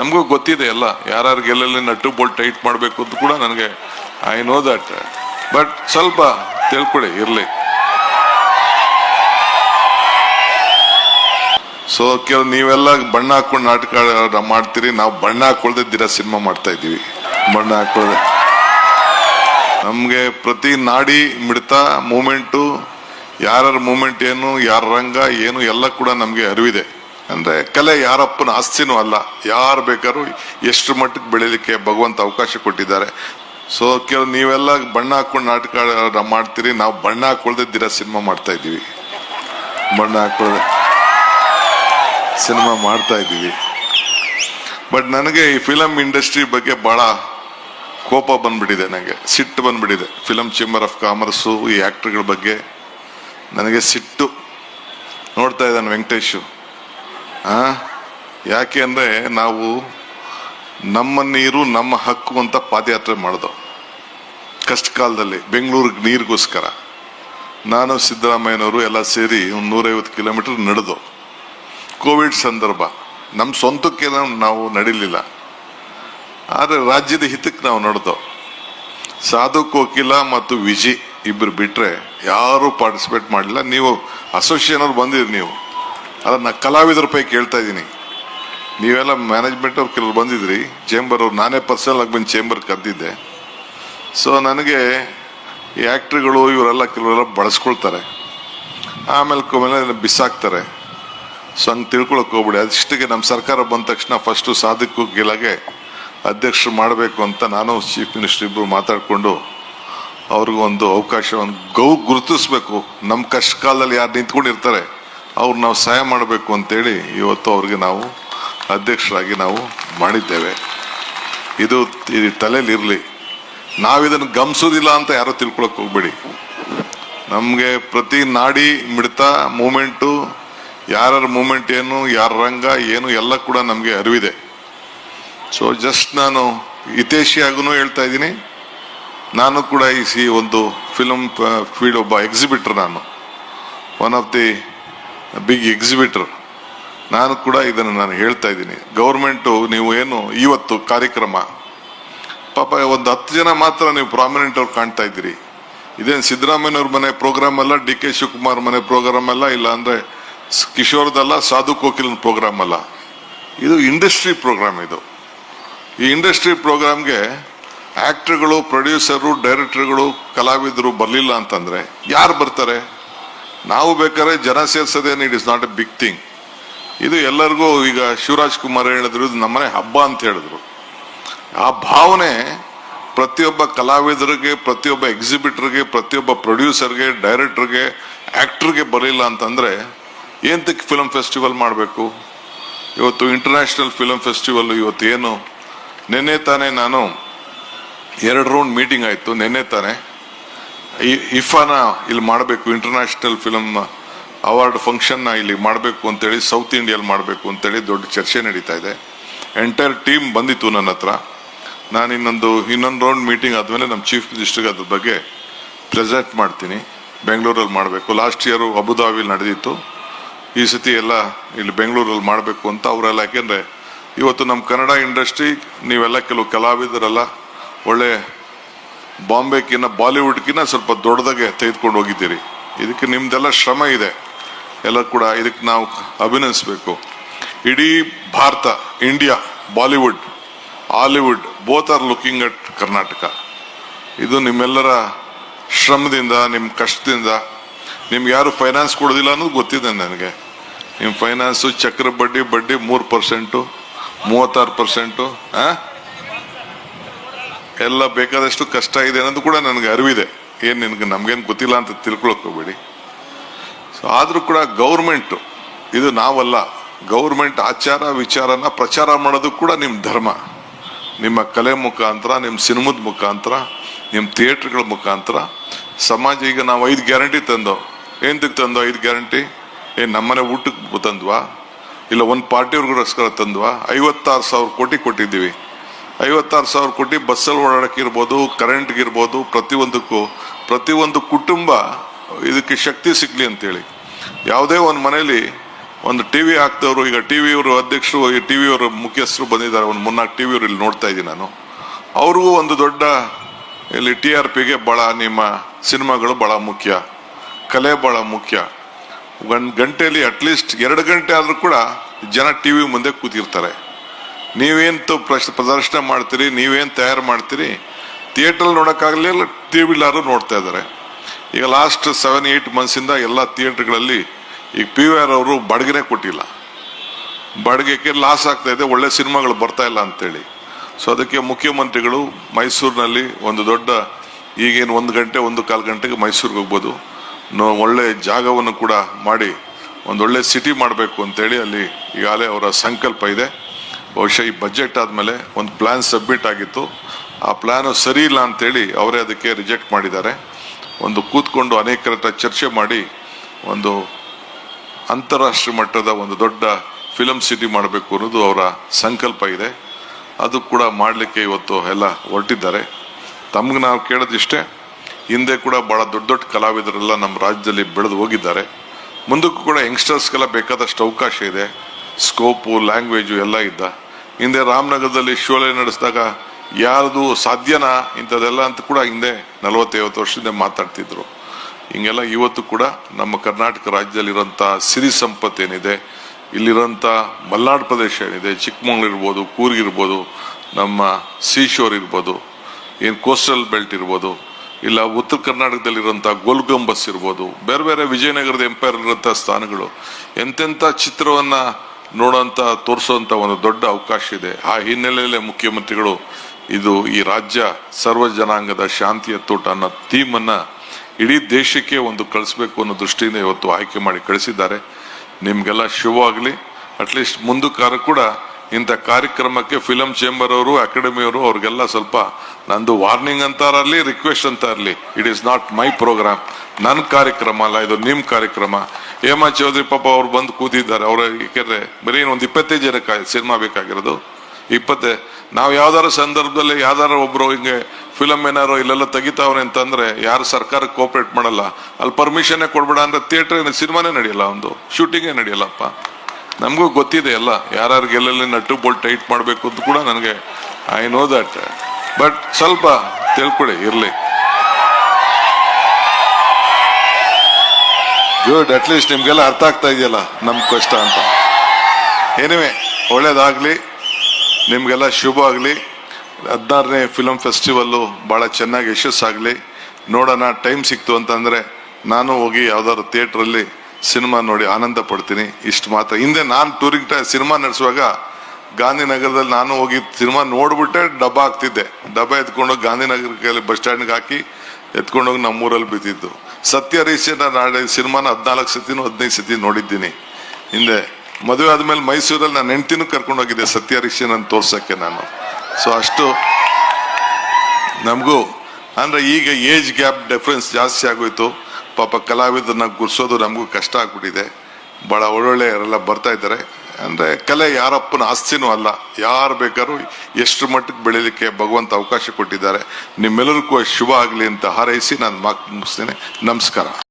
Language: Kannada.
ನಮಗೂ ಗೊತ್ತಿದೆ ಎಲ್ಲ. ಯಾರ್ಯಾರಿಗೆ ಎಲ್ಲೆಲ್ಲಿ ನಟ್ಟು ಬೋಲ್ಟ್ ಟೈಟ್ ಮಾಡಬೇಕು ಅಂತ ಕೂಡ ನನಗೆ ಐ ನೋ ದಟ್ ಬಟ್ ಸ್ವಲ್ಪ ತಿಳ್ಕೊಳ್ಳಿ ಇರಲಿ. ಸೊ ಕೆಲವು ನೀವೆಲ್ಲ ಬಣ್ಣ ಹಾಕೊಂಡು ನಾಟಕ ಮಾಡ್ತೀರಿ. ನಾವು ಬಣ್ಣ ಹಾಕೊಳ್ದೆ ದಿನ ಸಿನಿಮಾ ಮಾಡ್ತಾ ಇದ್ದೀವಿ. ಬಣ್ಣ ಹಾಕೊಳ್ಳದೆ ನಮಗೆ ಪ್ರತಿ ನಾಡಿ, ಮಿಡಿತ, ಮೂಮೆಂಟು, ಯಾರ್ಯಾರ ಮೂಮೆಂಟ್ ಏನು, ಯಾರ ರಂಗ ಏನು ಎಲ್ಲ ಕೂಡ ನಮಗೆ ಅರಿವಿದೆ. ಅಂದ್ರೆ ಕಲೆ ಯಾರಪ್ಪನ ಆಸ್ತಿನೂ ಅಲ್ಲ. ಯಾರು ಬೇಕಾದ್ರೂ ಎಷ್ಟು ಮಟ್ಟಕ್ಕೆ ಬೆಳೀಲಿಕ್ಕೆ ಭಗವಂತ ಅವಕಾಶ ಕೊಟ್ಟಿದ್ದಾರೆ. ಸೊ ಕೆಲವು ನೀವೆಲ್ಲ ಬಣ್ಣ ಹಾಕೊಂಡು ನಾಟಕ ಮಾಡ್ತೀರಿ. ನಾವು ಬಣ್ಣ ಹಾಕೊಳ್ದಿದ್ದೀರ ಸಿನಿಮಾ ಮಾಡ್ತಾ ಇದ್ದೀವಿ. ಬಣ್ಣ ಹಾಕೊಳ್ಳದೆ ಸಿನಿಮಾ ಮಾಡ್ತಾ ಇದ್ದೀವಿ. ಬಟ್ ನನಗೆ ಈ ಫಿಲಮ್ ಇಂಡಸ್ಟ್ರಿ ಬಗ್ಗೆ ಬಹಳ ಕೋಪ ಬಂದ್ಬಿಟ್ಟಿದೆ ನನಗೆ. ಸಿಟ್ಟು ಬಂದ್ಬಿಟ್ಟಿದೆ. ಫಿಲಮ್ ಚೇಂಬರ್ ಆಫ್ ಕಾಮರ್ಸು ಈ ಆ್ಯಕ್ಟ್ರ್ಗಳ ಬಗ್ಗೆ ನನಗೆ ಸಿಟ್ಟು ನೋಡ್ತಾ ಇದ್ದಾನೆ ವೆಂಕಟೇಶು. ಯಾಕೆ ಅಂದರೆ ನಾವು ನಮ್ಮ ನೀರು ನಮ್ಮ ಹಕ್ಕು ಅಂತ ಪಾದಯಾತ್ರೆ ಮಾಡ್ದೋ. ಕಷ್ಟ ಕಾಲದಲ್ಲಿ ಬೆಂಗಳೂರಿಗೆ ನೀರಿಗೋಸ್ಕರ. ನಾನು ಸಿದ್ದರಾಮಯ್ಯನವರು ಎಲ್ಲ ಸೇರಿ ಒಂದು ನೂರೈವತ್ತು ಕಿಲೋಮೀಟರ್ ನಡೆದು. ಕೋವಿಡ್ ಸಂದರ್ಭ ನಮ್ಮ ಸ್ವಂತಕ್ಕೆ ನಾವು- ನಡೀಲಿಲ್ಲ. ಆದರೆ ರಾಜ್ಯದ ಹಿತಕ್ಕೆ ನಾವು ನಡೆದೋ. ಸಾಧು ಕೋಕಿಲ ಮತ್ತು ವಿಜಿ ಇಬ್ಬರು ಬಿಟ್ಟರೆ ಯಾರೂ ಪಾರ್ಟಿಸಿಪೇಟ್ ಮಾಡಲಿಲ್ಲ. ನೀವು ಅಸೋಸಿಯೇಷನ್ ಅವ್ರು ಬಂದಿರಿ ನೀವು. ಅಲ್ಲ, ನಾ ಕಲಾವಿದರ ಪೈ ಕೇಳ್ತಾ ಇದ್ದೀನಿ. ನೀವೆಲ್ಲ ಮ್ಯಾನೇಜ್ಮೆಂಟ್ ಅವ್ರು ಕೆಲವ್ರು ಬಂದಿದ್ರಿ ಚೇಂಬರ್ ಅವ್ರು, ನಾನೇ ಪರ್ಸನಲ್ ಆಗಿ ಬಂದು ಚೇಂಬರ್ ಕರೆದಿದ್ದೆ. ಸೊ ನನಗೆ ಈ ಆ್ಯಕ್ಟ್ರಿಗಳು ಇವರೆಲ್ಲ ಕೆಲವರೆಲ್ಲ ಬಳಸ್ಕೊಳ್ತಾರೆ. ಆಮೇಲೆ ಕೊಮೇಲೆ ಬಿಸಾಕ್ತಾರೆ. ಸೊ ಹಂಗೆ ತಿಳ್ಕೊಳಕ್ ಹೋಗ್ಬಿಡಿ. ಅದಿಷ್ಟಕ್ಕೆ ನಮ್ಮ ಸರ್ಕಾರ ಬಂದ ತಕ್ಷಣ ಫಸ್ಟು ಸಾಧಕ್ಕೂ ಗೆಲಗೆ ಅಧ್ಯಕ್ಷರು ಮಾಡಬೇಕು ಅಂತ ನಾನು ಚೀಫ್ ಮಿನಿಸ್ಟರ್ ಇಬ್ಬರು ಮಾತಾಡಿಕೊಂಡು ಅವ್ರಿಗೂ ಒಂದು ಅವಕಾಶವನ್ನು ಗೌ ಗುರುತಿಸ್ಬೇಕು. ನಮ್ಮ ಕಷ್ಟ ಕಾಲದಲ್ಲಿ ಯಾರು ನಿಂತ್ಕೊಂಡಿರ್ತಾರೆ ಅವ್ರು ನಾವು ಸಹಾಯ ಮಾಡಬೇಕು ಅಂತೇಳಿ ಇವತ್ತು ಅವ್ರಿಗೆ ನಾವು ಅಧ್ಯಕ್ಷರಾಗಿ ನಾವು ಮಾಡಿದ್ದೇವೆ. ಇದು ತಲೆಯಲ್ಲಿರಲಿ ನಾವಿದನ್ನು ಗಮನಿಸೋದಿಲ್ಲ ಅಂತ ಯಾರು ತಿಳ್ಕೊಳಕ್ಕೆ ಹೋಗ್ಬೇಡಿ. ನಮಗೆ ಪ್ರತಿ ನಾಡಿ ಮಿಡಿತ ಮೂಮೆಂಟು, ಯಾರ್ಯಾರ ಮೂಮೆಂಟ್ ಏನು, ಯಾರ ರಂಗ ಏನು, ಎಲ್ಲ ಕೂಡ ನಮಗೆ ಅರಿವಿದೆ. ಸೊ ಜಸ್ಟ್ ನಾನು ಹಿತೇಶಿಯಾಗೂ ಹೇಳ್ತಾ ಇದ್ದೀನಿ. ನಾನು ಕೂಡ ಈ ಸಿ ಒಂದು ಫಿಲಮ್ ಫೀಲ್ಡ್ ಒಬ್ಬ ಎಕ್ಸಿಬಿಟ್ರ್ ನಾನು. One of the big exhibitor ನಾನು ಕೂಡ ಇದನ್ನು ನಾನು ಹೇಳ್ತಾ ಇದ್ದೀನಿ. ಗೌರ್ಮೆಂಟು ನೀವು ಏನು ಇವತ್ತು ಕಾರ್ಯಕ್ರಮ? ಪಾಪ ಒಂದು ಹತ್ತು ಜನ ಮಾತ್ರ ನೀವು ಪ್ರಾಮಿನೆಂಟ್ ಅವ್ರು ಕಾಣ್ತಾ ಇದ್ದೀರಿ. ಇದೇನು ಸಿದ್ದರಾಮಯ್ಯವ್ರ ಮನೆ ಪ್ರೋಗ್ರಾಮ್ ಅಲ್ಲ, ಡಿ ಕೆ ಶಿವಕುಮಾರ್ ಮನೆ ಪ್ರೋಗ್ರಾಮ್ ಅಲ್ಲ, ಇಲ್ಲ ಅಂದರೆ ಕಿಶೋರ್ದಲ್ಲ ಸಾಧು ಕೋಕಿಲನ್ ಪ್ರೋಗ್ರಾಮ್ ಅಲ್ಲ. ಇದು ಇಂಡಸ್ಟ್ರಿ ಪ್ರೋಗ್ರಾಮ್ ಇದು. ಈ ಇಂಡಸ್ಟ್ರಿ ಪ್ರೋಗ್ರಾಮ್ಗೆ ಆ್ಯಕ್ಟ್ರುಗಳು ಪ್ರೊಡ್ಯೂಸರು ಡೈರೆಕ್ಟರ್ಗಳು ಕಲಾವಿದರು ಬರಲಿಲ್ಲ ಅಂತಂದರೆ ಯಾರು ಬರ್ತಾರೆ? ನಾವು ಬೇಕಾದ್ರೆ ಜನ ಸೇರ್ಸೋದೇನು it is not a big thing ಇದು ಎಲ್ಲರಿಗೂ ಈಗ ಶಿವರಾಜ್ ಕುಮಾರ್ ಹೇಳಿದ್ರು, ಇದು ನಮ್ಮನೆ ಹಬ್ಬ ಅಂತ ಹೇಳಿದ್ರು. ಆ ಭಾವನೆ ಪ್ರತಿಯೊಬ್ಬ ಕಲಾವಿದರಿಗೆ, ಪ್ರತಿಯೊಬ್ಬ ಎಕ್ಸಿಬಿಟರ್ಗೆ ಪ್ರತಿಯೊಬ್ಬ ಪ್ರೊಡ್ಯೂಸರ್ಗೆ ಡೈರೆಕ್ಟರ್ಗೆ ಆ್ಯಕ್ಟ್ರಿಗೆ ಬರಲಿಲ್ಲ ಅಂತಂದರೆ ಏಂತಕ್ಕೆ ಫಿಲಮ್ ಫೆಸ್ಟಿವಲ್ ಮಾಡಬೇಕು? ಇವತ್ತು ಇಂಟರ್ನ್ಯಾಷನಲ್ ಫಿಲಮ್ ಫೆಸ್ಟಿವಲ್ ಇವತ್ತು ಏನು ನಿನ್ನೆ ತಾನೇ ನಾನು ಎರಡು ರೌಂಡ್ ಮೀಟಿಂಗ್ ಆಯಿತು, ನಿನ್ನೆ ತಾನೇ. ಇ- ಇಫಾನ ಇಲ್ಲಿ ಮಾಡಬೇಕು ಇಂಟರ್ನ್ಯಾಷನಲ್ ಫಿಲಮ್ನ ಅವಾರ್ಡ್ ಫಂಕ್ಷನ್ನ ಇಲ್ಲಿ ಮಾಡಬೇಕು ಅಂತೇಳಿ ಸೌತ್ ಇಂಡಿಯಲ್ಲಿ ಮಾಡಬೇಕು ಅಂತೇಳಿ ದೊಡ್ಡ ಚರ್ಚೆ ನಡೀತಾ ಇದೆ. ಎಂಟೈರ್ ಟೀಮ್ ಬಂದಿತ್ತು ನನ್ನ ಹತ್ರ. ನಾನು ಇನ್ನೊಂದು ಇನ್ನೊಂದು ರೌಂಡ್ ಮೀಟಿಂಗ್ ಆದಮೇಲೆ ನಮ್ಮ ಚೀಫ್ ಮಿನಿಸ್ಟರ್ಗೆ ಅದ್ರ ಬಗ್ಗೆ ಪ್ರೆಸೆಂಟ್ ಮಾಡ್ತೀನಿ. ಬೆಂಗಳೂರಲ್ಲಿ ಮಾಡಬೇಕು. ಲಾಸ್ಟ್ ಇಯರು ಅಬುದಾಬಿಲಿ ನಡೆದಿತ್ತು. ಈ ಸತಿ ಎಲ್ಲ ಇಲ್ಲಿ ಬೆಂಗಳೂರಲ್ಲಿ ಮಾಡಬೇಕು ಅಂತ ಅವರೆಲ್ಲ, ಯಾಕೆಂದರೆ ಇವತ್ತು ನಮ್ಮ ಕನ್ನಡ ಇಂಡಸ್ಟ್ರಿ ನೀವೆಲ್ಲ ಕೆಲವು ಕಲಾವಿದರೆಲ್ಲ ಒಳ್ಳೆ ಬಾಂಬೆಕಿನ್ನ ಬಾಲಿವುಡ್ಕಿನ್ನ ಸ್ವಲ್ಪ ದೊಡ್ಡದಾಗೆ ತೆಗೆದುಕೊಂಡು ಹೋಗಿದ್ದೀರಿ. ಇದಕ್ಕೆ ನಿಮ್ದೆಲ್ಲ ಶ್ರಮ ಇದೆ. ಎಲ್ಲ ಕೂಡ ಇದಕ್ಕೆ ನಾವು ಅಭಿನಂದಿಸಬೇಕು. ಇಡೀ Bharat, India, Bollywood, Hollywood both are looking at Karnataka ಇದು ನಿಮ್ಮೆಲ್ಲರ ಶ್ರಮದಿಂದ ನಿಮ್ಮ ಕಷ್ಟದಿಂದ. ನಿಮ್ಗೆ ಯಾರು ಫೈನಾನ್ಸ್ ಕೊಡೋದಿಲ್ಲ ಅನ್ನೋದು ಗೊತ್ತಿದೆ ನನಗೆ. ನಿಮ್ಮ ಫೈನಾನ್ಸು ಚಕ್ರ ಬಡ್ಡಿ ಬಡ್ಡಿ ಮೂರು ಪರ್ಸೆಂಟು ಮೂವತ್ತಾರು ಪರ್ಸೆಂಟು ಹಾಂ ಎಲ್ಲ ಬೇಕಾದಷ್ಟು ಕಷ್ಟ ಇದೆ ಅನ್ನೋದು ಕೂಡ ನನಗೆ ಅರಿವಿದೆ. ಏನು ನಿನಗೆ ನಮಗೇನು ಗೊತ್ತಿಲ್ಲ ಅಂತ ತಿಳ್ಕೊಳಕ್ಕೆ ಹೋಗ್ಬೇಡಿ. ಸೊ ಆದರೂ ಕೂಡ ಗೌರ್ಮೆಂಟು, ಇದು ನಾವಲ್ಲ, ಗೌರ್ಮೆಂಟ್ ಆಚಾರ ವಿಚಾರನ ಪ್ರಚಾರ ಮಾಡೋದು ಕೂಡ ನಿಮ್ಮ ಧರ್ಮ. ನಿಮ್ಮ ಕಲೆ ಮುಖಾಂತರ ನಿಮ್ಮ ಸಿನಿಮದ ಮುಖಾಂತರ ನಿಮ್ಮ ಥಿಯೇಟ್ರ್ಗಳ ಮುಖಾಂತರ. ಸಮಾಜ ಈಗ ನಾವು ಐದು ಗ್ಯಾರಂಟಿ ತಂದೋ? ಏನಕ್ಕೆ ತಂದೋ ಐದು ಗ್ಯಾರಂಟಿ? ಏನು ನಮ್ಮನೆ ಊಟಕ್ಕೆ ತಂದ್ವಾ? ಇಲ್ಲ, ಒಂದು ಪಾರ್ಟಿಯವ್ರಿಗೋಸ್ಕರ ತಂದ್ವಾ? ಐವತ್ತಾರು ಸಾವಿರ ಕೋಟಿ ಕೊಟ್ಟಿದ್ದೀವಿ. ಐವತ್ತಾರು ಸಾವಿರ ಕೋಟಿ ಬಸ್ಸಲ್ಲಿ ಓಡಾಡಕ್ಕೆ ಇರ್ಬೋದು ಕರೆಂಟ್ಗೆ ಇರ್ಬೋದು ಪ್ರತಿಯೊಂದಕ್ಕೂ, ಪ್ರತಿಯೊಂದು ಕುಟುಂಬ ಇದಕ್ಕೆ ಶಕ್ತಿ ಸಿಗಲಿ ಅಂತೇಳಿ. ಯಾವುದೇ ಒಂದು ಮನೇಲಿ ಒಂದು ಟಿ ವಿ ಹಾಕ್ತವ್ರು ಈಗ ಟಿವಿ ವಿಯವರು ಅಧ್ಯಕ್ಷರು, ಈ ಟಿವಿ ವಿಯವರು ಮುಖ್ಯಸ್ಥರು ಬಂದಿದ್ದಾರೆ, ಒಂದು ಮೂರ್ನಾಲ್ಕು ಟಿವಿ ವಿಯವರು ಇಲ್ಲಿ ನೋಡ್ತಾ ಇದ್ದೀನಿ ನಾನು. ಅವ್ರಿಗೂ ಒಂದು ದೊಡ್ಡ ಇಲ್ಲಿ ಟಿ ಆರ್ ಪಿಗೆ ಭಾಳ ನಿಮ್ಮ ಸಿನಿಮಾಗಳು ಭಾಳ ಮುಖ್ಯ. ಕಲೆ ಭಾಳ ಮುಖ್ಯ. ಗಂಟೆಯಲ್ಲಿ ಅಟ್ಲೀಸ್ಟ್ ಎರಡು ಗಂಟೆ ಆದರೂ ಕೂಡ ಜನ ಟಿ ವಿ ಮುಂದೆ ಕೂತಿರ್ತಾರೆ. ನೀವೇನು ಪ್ರಶ್, ಪ್ರದರ್ಶನ ಮಾಡ್ತೀರಿ, ನೀವೇನು ತಯಾರು ಮಾಡ್ತೀರಿ? ಥಿಯೇಟ್ರಲ್ಲಿ ನೋಡೋಕ್ಕಾಗಲಿಲ್ಲ ಟಿ ವಿಲಾರು ನೋಡ್ತಾ ಇದ್ದಾರೆ. ಈಗ ಲಾಸ್ಟ್ ಸೆವೆನ್ ಏಯ್ಟ್ ಮಂತ್ಸಿಂದ ಎಲ್ಲ ಥಿಯೇಟ್ರ್ಗಳಲ್ಲಿ ಈಗ ಪಿ ವಿ ಆರ್ ಅವರು ಬಾಡಿಗೆನೇ ಕೊಟ್ಟಿಲ್ಲ. ಬಾಡಿಗೆಗೆ ಲಾಸ್ ಆಗ್ತಾ ಇದೆ, ಒಳ್ಳೆ ಸಿನಿಮಾಗಳು ಬರ್ತಾ ಇಲ್ಲ ಅಂತೇಳಿ. ಸೊ ಅದಕ್ಕೆ ಮುಖ್ಯಮಂತ್ರಿಗಳು ಮೈಸೂರಿನಲ್ಲಿ ಒಂದು ದೊಡ್ಡ ಈಗೇನು ಒಂದು ಗಂಟೆ, ಒಂದು ಕಾಲು ಗಂಟೆಗೆ ಮೈಸೂರಿಗೆ ಹೋಗ್ಬೋದು. ಒಳ್ಳೆ ಜಾಗವನ್ನು ಕೂಡ ಮಾಡಿ ಒಂದೊಳ್ಳೆ ಸಿಟಿ ಮಾಡಬೇಕು ಅಂತೇಳಿ ಅಲ್ಲಿ ಈಗಾಗಲೇ ಅವರ ಸಂಕಲ್ಪ ಇದೆ. ಬಹುಶಃ ಈ ಬಜೆಟ್ ಆದಮೇಲೆ ಒಂದು ಪ್ಲ್ಯಾನ್ ಸಬ್ಮಿಟ್ ಆಗಿತ್ತು. ಆ ಪ್ಲ್ಯಾನು ಸರಿ ಇಲ್ಲ ಅಂತೇಳಿ ಅವರೇ ಅದಕ್ಕೆ ರಿಜೆಕ್ಟ್ ಮಾಡಿದ್ದಾರೆ. ಒಂದು ಕೂತ್ಕೊಂಡು ಅನೇಕರ ಹತ್ರ ಚರ್ಚೆ ಮಾಡಿ ಒಂದು ಅಂತಾರಾಷ್ಟ್ರೀಯ ಮಟ್ಟದ ಒಂದು ದೊಡ್ಡ ಫಿಲಮ್ ಸಿಟಿ ಮಾಡಬೇಕು ಅನ್ನೋದು ಅವರ ಸಂಕಲ್ಪ ಇದೆ. ಅದು ಕೂಡ ಮಾಡಲಿಕ್ಕೆ ಇವತ್ತು ಎಲ್ಲ ಹೊರಟಿದ್ದಾರೆ. ತಮ್ಗೆ ನಾವು ಕೇಳೋದಿಷ್ಟೇ, ಹಿಂದೆ ಕೂಡ ಭಾಳ ದೊಡ್ಡ ದೊಡ್ಡ ಕಲಾವಿದರೆಲ್ಲ ನಮ್ಮ ರಾಜ್ಯದಲ್ಲಿ ಬೆಳೆದು ಹೋಗಿದ್ದಾರೆ. ಮುಂದಕ್ಕೂ ಕೂಡ ಯಂಗ್ಸ್ಟರ್ಸ್ಗೆಲ್ಲ ಬೇಕಾದಷ್ಟು ಅವಕಾಶ ಇದೆ. ಸ್ಕೋಪು ಲ್ಯಾಂಗ್ವೇಜು ಎಲ್ಲ ಇದ್ದ. ಹಿಂದೆ ರಾಮನಗರದಲ್ಲಿ ಶೋಲೆ ನಡೆಸಿದಾಗ ಯಾರ್ದು ಸಾಧ್ಯನಾ ಇಂಥದ್ದೆಲ್ಲ ಅಂತ ಕೂಡ ಹಿಂದೆ ನಲವತ್ತೈವತ್ತು ವರ್ಷದಿಂದ ಮಾತಾಡ್ತಿದ್ರು. ಹಿಂಗೆಲ್ಲ ಇವತ್ತು ಕೂಡ ನಮ್ಮ ಕರ್ನಾಟಕ ರಾಜ್ಯದಲ್ಲಿರೋಂಥ ಸಿರಿ ಸಂಪತ್ತೇನಿದೆ ಇಲ್ಲಿರೋಂಥ ಮಲ್ನಾಡು ಪ್ರದೇಶ ಏನಿದೆ, ಚಿಕ್ಕಮಂಗ್ಳೂರು ಇರ್ಬೋದು, ಕೂರ್ಗ್ ಇರ್ಬೋದು, ನಮ್ಮ ಸೀಶೋರ್ ಇರ್ಬೋದು, ಏನು ಕೋಸ್ಟಲ್ ಬೆಲ್ಟ್ ಇರ್ಬೋದು, ಇಲ್ಲ ಉತ್ತರ ಕರ್ನಾಟಕದಲ್ಲಿರೋಂಥ ಗೋಲ್ಗಂಬಸ್ ಇರ್ಬೋದು, ಬೇರೆ ಬೇರೆ ವಿಜಯನಗರದ ಎಂಪೈರ್ ಇರುವಂಥ ಸ್ಥಾನಗಳು, ಎಂತೆಂಥ ಚಿತ್ರವನ್ನ ನೋಡೋಂಥ ತೋರಿಸೋಂಥ ಒಂದು ದೊಡ್ಡ ಅವಕಾಶ ಇದೆ. ಆ ಹಿನ್ನೆಲೆಯಲ್ಲಿ ಮುಖ್ಯಮಂತ್ರಿಗಳು ಇದು ಈ ರಾಜ್ಯ ಸರ್ವ ಜನಾಂಗದ ಶಾಂತಿಯ ತೋಟ ಅನ್ನೋ ಥೀಮನ್ನು ಇಡೀ ದೇಶಕ್ಕೆ ಒಂದು ಕಳಿಸ್ಬೇಕು ಅನ್ನೋ ದೃಷ್ಟಿಯಿಂದ ಇವತ್ತು ಆಯ್ಕೆ ಮಾಡಿ ಕಳಿಸಿದ್ದಾರೆ. ನಿಮಗೆಲ್ಲ ಶುಭವಾಗಲಿ. ಅಟ್ಲೀಸ್ಟ್ ಮುಂದಕ್ಕಾರ ಕೂಡ ಇಂಥ ಕಾರ್ಯಕ್ರಮಕ್ಕೆ ಫಿಲಂ ಚೇಂಬರ್ ಅವರು ಅಕಾಡೆಮಿಯವರು ಅವ್ರಿಗೆಲ್ಲ ಸ್ವಲ್ಪ ನಂದು ವಾರ್ನಿಂಗ್ ಅಂತಾರಲ್ಲಿ ರಿಕ್ವೆಸ್ಟ್ ಅಂತ ಇರಲಿ. It is not my programme ನನ್ನ ಕಾರ್ಯಕ್ರಮ ಅಲ್ಲ, ಇದು ನಿಮ್ಮ ಕಾರ್ಯಕ್ರಮ. ಹೇಮಾ ಚೌಧರಿ ಪಾಪ ಅವ್ರು ಬಂದು ಕೂತಿದ್ದಾರೆ. ಅವರು ಏಕೆಂದರೆ ಬರೀ ಒಂದು ಇಪ್ಪತ್ತೈದು ಜನಕ್ಕೆ ಸಿನಿಮಾ ಬೇಕಾಗಿರೋದು. ಇಪ್ಪತ್ತೇ, ನಾವು ಯಾವ್ದಾರ ಸಂದರ್ಭದಲ್ಲಿ ಯಾವ್ದಾರ ಒಬ್ರು ಹಿಂಗೆ ಫಿಲಮ್ ಏನಾರು ಇಲ್ಲೆಲ್ಲ ತೆಗಿತಾವ್ರೆ ಅಂತಂದ್ರೆ ಯಾರು ಸರ್ಕಾರಕ್ಕೆ ಕೋಪರೇಟ್ ಮಾಡಲ್ಲ. ಅಲ್ಲಿ ಪರ್ಮಿಷನ್ನೇ ಕೊಡ್ಬೇಡ ಅಂದ್ರೆ ಥಿಯೇಟರ್ ಸಿನಿಮಾನೇ ನಡೆಯಲ್ಲ ಒಂದು. ಶೂಟಿಂಗೇ ನಡೆಯಲ್ಲಪ್ಪ. ನಮಗೂ ಗೊತ್ತಿದೆ ಎಲ್ಲ. ಯಾರ್ಯಾರ ಗೆಲ್ಲಲ್ಲಿ ನಟ್ಟು ಬೋಲ್ಟ್ ಟೈಟ್ ಮಾಡಬೇಕು ಅಂತ ಕೂಡ ನನಗೆ ಐ ನೋ ದಟ್ ಬಟ್ ಸ್ವಲ್ಪ ತಿಳ್ಕೊಳ್ಳಿ ಇರಲಿ. ಗುಡ್ ಅಟ್ಲೀಸ್ಟ್ ನಿಮಗೆಲ್ಲ ಅರ್ಥ ಆಗ್ತಾ ಇದೆಯಲ್ಲ ನಮ್ಮ ಕಷ್ಟ ಅಂತ. ಏನಿವೆ ಒಳ್ಳೇದಾಗಲಿ. ನಿಮಗೆಲ್ಲ ಶುಭ ಆಗಲಿ. ಹದಿನಾರನೇ ಫಿಲಮ್ ಫೆಸ್ಟಿವಲ್ಲು ಭಾಳ ಚೆನ್ನಾಗಿ ಯಶಸ್ಸಾಗಲಿ. ನೋಡೋಣ ಟೈಮ್ ಸಿಕ್ತು ಅಂತಂದರೆ ನಾನು ಹೋಗಿ ಯಾವ್ದಾದ್ರು ಥಿಯೇಟ್ರಲ್ಲಿ ಸಿನಿಮಾ ನೋಡಿ ಆನಂದ ಪಡ್ತೀನಿ. ಇಷ್ಟು ಮಾತ್ರ. ಹಿಂದೆ ನಾನು ಟೂರಿಂಗ್ ಟೈ ಸಿನಿಮಾ ನಡೆಸುವಾಗ ಗಾಂಧಿನಗರದಲ್ಲಿ ನಾನು ಹೋಗಿ ಸಿನಿಮಾ ನೋಡಿಬಿಟ್ಟೆ, ಡಬ್ಬ ಹಾಕ್ತಿದ್ದೆ. ಡಬ್ಬ ಎತ್ಕೊಂಡೋಗಿ ಗಾಂಧಿನಗರಕ್ಕೆ ಬಸ್ ಸ್ಟ್ಯಾಂಡ್ಗೆ ಹಾಕಿ ಎತ್ಕೊಂಡೋಗಿ ನಮ್ಮೂರಲ್ಲಿ ಬಿದ್ದಿದ್ದು. ಸತ್ಯ ಹರೀಶನ ನಾಳೆ ಸಿನಿಮಾನ ಹದಿನಾಲ್ಕು ಸತಿನೂ ಹದಿನೈದು ಸತಿ ನೋಡಿದ್ದೀನಿ. ಹಿಂದೆ ಮದುವೆ ಆದಮೇಲೆ ಮೈಸೂರಲ್ಲಿ ನಾನು ಹೆಂಡ್ತಿನೂ ಕರ್ಕೊಂಡೋಗಿದ್ದೆ ಸತ್ಯ ರೀಸಿಯನ್ನು ತೋರ್ಸೋಕ್ಕೆ ನಾನು. ಸೊ ಅಷ್ಟು ನಮಗೂ. ಅಂದರೆ ಈಗ ಏಜ್ ಗ್ಯಾಪ್ ಡಿಫ್ರೆನ್ಸ್ ಜಾಸ್ತಿ ಆಗೋಯ್ತು. ಪಾಪ ಕಲಾವಿದರನ್ನ ಗುರ್ಸೋದು ನಮಗೂ ಕಷ್ಟ ಆಗ್ಬಿಟ್ಟಿದೆ. ಭಾಳ ಒಳ್ಳೊಳ್ಳೆ ಯಾರೆಲ್ಲ ಬರ್ತಾ ಇದ್ದಾರೆ. ಅಂದ್ರೆ ಕಲೆ ಯಾರಪ್ಪನ ಆಸ್ತಿನೂ ಅಲ್ಲ. ಯಾರು ಬೇಕಾದ್ರೂ ಎಷ್ಟು ಮಟ್ಟಕ್ಕೆ ಬೆಳೀಲಿಕ್ಕೆ ಭಗವಂತ ಅವಕಾಶ ಕೊಟ್ಟಿದ್ದಾರೆ. ನಿಮ್ಮೆಲ್ಲರಿಗೂ ಶುಭ ಆಗಲಿ ಅಂತ ಹಾರೈಸಿ ನಾನು ಮಾತು ಮುಗಿಸ್ತೇನೆ. ನಮಸ್ಕಾರ.